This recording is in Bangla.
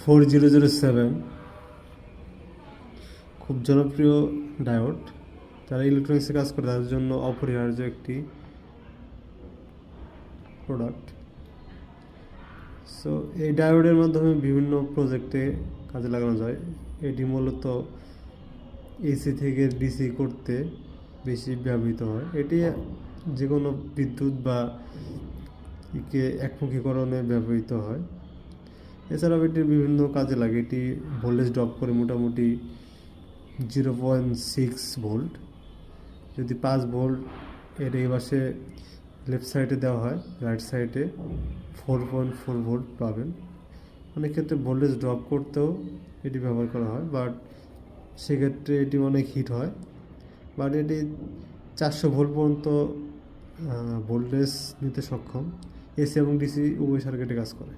ফোর জিরো জিরো সেভেন খুব জনপ্রিয় ডায়োড। যারা ইলেকট্রনিক্সে কাজ করে, তাদের জন্য অপরিহার্য একটি প্রোডাক্ট সো এই ডায়োডের মাধ্যমে বিভিন্ন প্রজেক্টে কাজে লাগানো যায়। এটি মূলত এসি থেকে ডিসি করতে বেশি ব্যবহৃত হয়। এটি যে কোনো বিদ্যুৎ বা ইকে একমুখীকরণে ব্যবহৃত হয়। এছাড়াও এটি বিভিন্ন কাজে লাগে। এটি ভোল্টেজ ড্রপ করে মোটামুটি জিরো পয়েন্ট সিক্স ভোল্ট যদি পাঁচ ভোল্ট এর এই পাশে লেফট সাইডে দেওয়া হয় রাইট সাইডে ফোর পয়েন্ট ফোর ভোল্ট পাবেন। অনেক ক্ষেত্রে ভোল্টেজ ড্রপ করতেও এটি ব্যবহার করা হয় বাট সেক্ষেত্রে এটি অনেক হিট হয়। বাট এটি চারশো ভোল্ট পর্যন্ত ভোল্টেজ নিতে সক্ষম। এসি এবং ডিসি উভয় সার্কিটে কাজ করে।